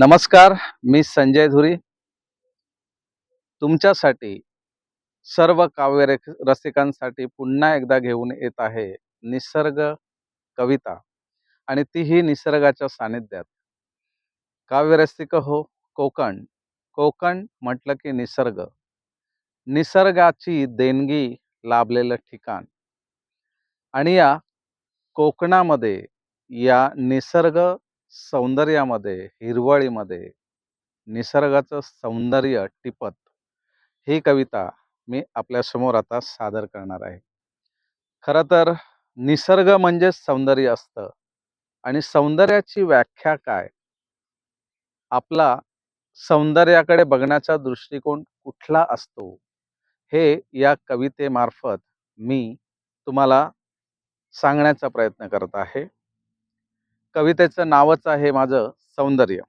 नमस्कार मी संजय धुरी. तुमच्यासाठी सर्व काव्य रसिकांसाठी पुन्हा एकदा घेऊन येत आहे निसर्ग कविता आणि तीही निसर्गाच्या सानिध्यात. काव्यरसिक हो कोकण. कोकण म्हटलं की निसर्ग. निसर्गाची देणगी लाभलेलं ठिकाण. आणि या कोकणामध्ये या निसर्ग सौंदर्यामध्ये हिरवळीमध्ये निसर्गाचं सौंदर्य टिपत ही कविता मी आपल्यासमोर आता सादर करणार आहे. खरं तर निसर्ग म्हणजेच सौंदर्य असतं. आणि सौंदर्याची व्याख्या काय? आपला सौंदर्याकडे बघण्याचा दृष्टिकोन कुठला असतो? हे या कवितेमार्फत मी तुम्हाला सांगण्याचा प्रयत्न करत आहे. कवितेचं नावच आहे माझं सौंदर्य.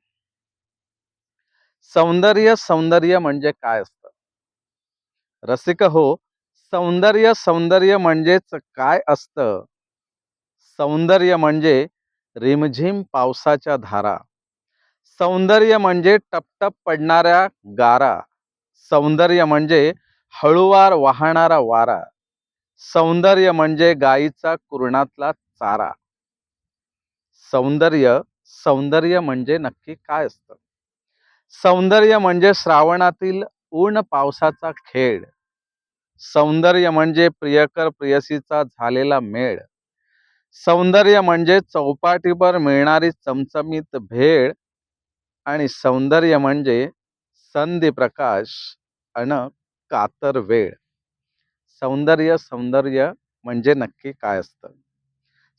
सौंदर्य सौंदर्य म्हणजे काय असतं? रसिक हो सौंदर्य सौंदर्य म्हणजेच काय असतं? सौंदर्य म्हणजे रिमझिम पावसाच्या धारा. सौंदर्य म्हणजे टपटप पडणाऱ्या गारा. सौंदर्य म्हणजे हळुवार वाहणारा वारा. सौंदर्य म्हणजे गायीचा कुरणातला चारा. सौंदर्य सौंदर्य म्हणजे नक्की काय असतं? सौंदर्य म्हणजे श्रावणातील ऊन पावसाचा खेळ. सौंदर्य म्हणजे प्रियकर प्रियसीचा झालेला मेळ. सौंदर्य म्हणजे चौपाटीवर मिळणारी चमचमीत भेळ. आणि सौंदर्य म्हणजे संधी प्रकाश अन कातर वेळ सौंदर्य सौंदर्य म्हणजे नक्की काय असतं?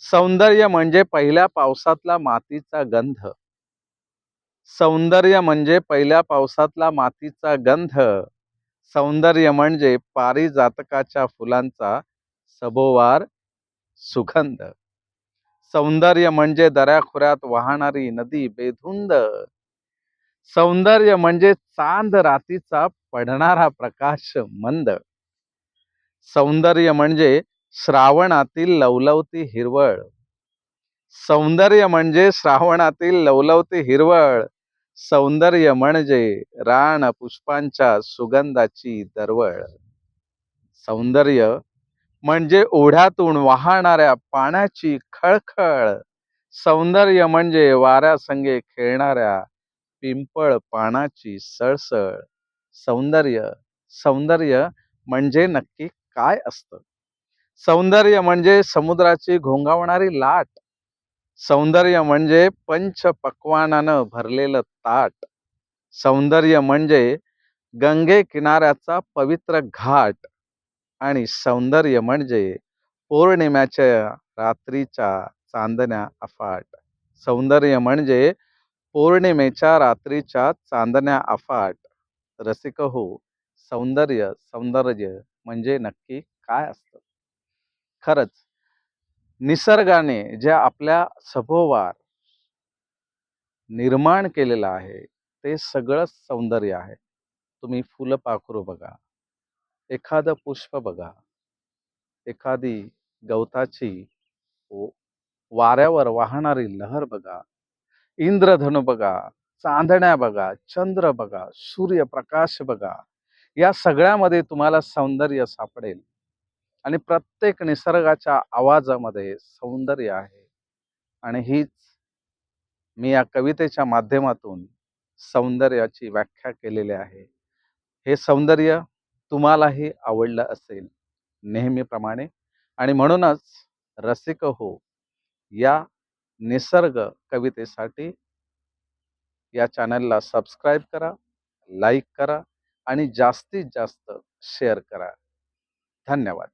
सौंदर्य म्हणजे पहिल्या पावसातला मातीचा गंध. सौंदर्य म्हणजे पहिल्या पावसातला मातीचा गंध. सौंदर्य म्हणजे पारिजातकाच्या फुलांचा सभोवार सुगंध. सौंदर्य म्हणजे दऱ्याखोऱ्यात वाहणारी नदी बेधुंद. सौंदर्य म्हणजे चांद रातीचा पडणारा प्रकाश मंद. सौंदर्य म्हणजे श्रावणातील लवलवती हिरवळ. सौंदर्य म्हणजे श्रावणातील लवलवती हिरवळ. सौंदर्य म्हणजे रान पुष्पांच्या सुगंधाची दरवळ. सौंदर्य म्हणजे ओढ्यातून वाहणाऱ्या पाण्याची खळखळ. सौंदर्य म्हणजे वाऱ्यासंगे खेळणाऱ्या पिंपळ पानाची सळसळ. सौंदर्य सौंदर्य म्हणजे नक्की काय असतं? सौंदर्य म्हणजे समुद्राची घोंगावणारी लाट. सौंदर्य म्हणजे पंच पक्वानानं भरलेलं ताट. सौंदर्य म्हणजे गंगे किनाऱ्याचा पवित्र घाट. आणि सौंदर्य म्हणजे पौर्णिम्याच्या रात्रीच्या चांदण्या अफाट. सौंदर्य म्हणजे पौर्णिमेच्या रात्रीच्या चांदण्या अफाट. रसिक हो सौंदर्य सौंदर्य म्हणजे नक्की काय असतं? खरंच निसर्गाने जे आपल्या सभोवार निर्माण केलेलं आहे ते सगळं सौंदर्य आहे. तुम्ही फुलपाखरू बघा एखादं पुष्प बघा एखादी गवताची वाऱ्यावर वाहणारी लहर बघा इंद्रधनु बघा चांदण्या बघा चंद्र बघा सूर्यप्रकाश बघा या सगळ्यामध्ये तुम्हाला सौंदर्य सापडेल. आणि प्रत्येक निसर्गाच्या आवाजामध्ये सौंदर्य आहे. आणि हीच मी या कवितेच्या माध्यमातून सौंदर्याची व्याख्या केलेली आहे. हे सौंदर्य तुम्हालाही आवडलं असेल नेहमीप्रमाणे. आणि म्हणूनच रसिक हो या निसर्ग कवितेसाठी या चॅनलला सबस्क्राईब करा लाईक करा आणि जास्तीत जास्त शेअर करा. धन्यवाद.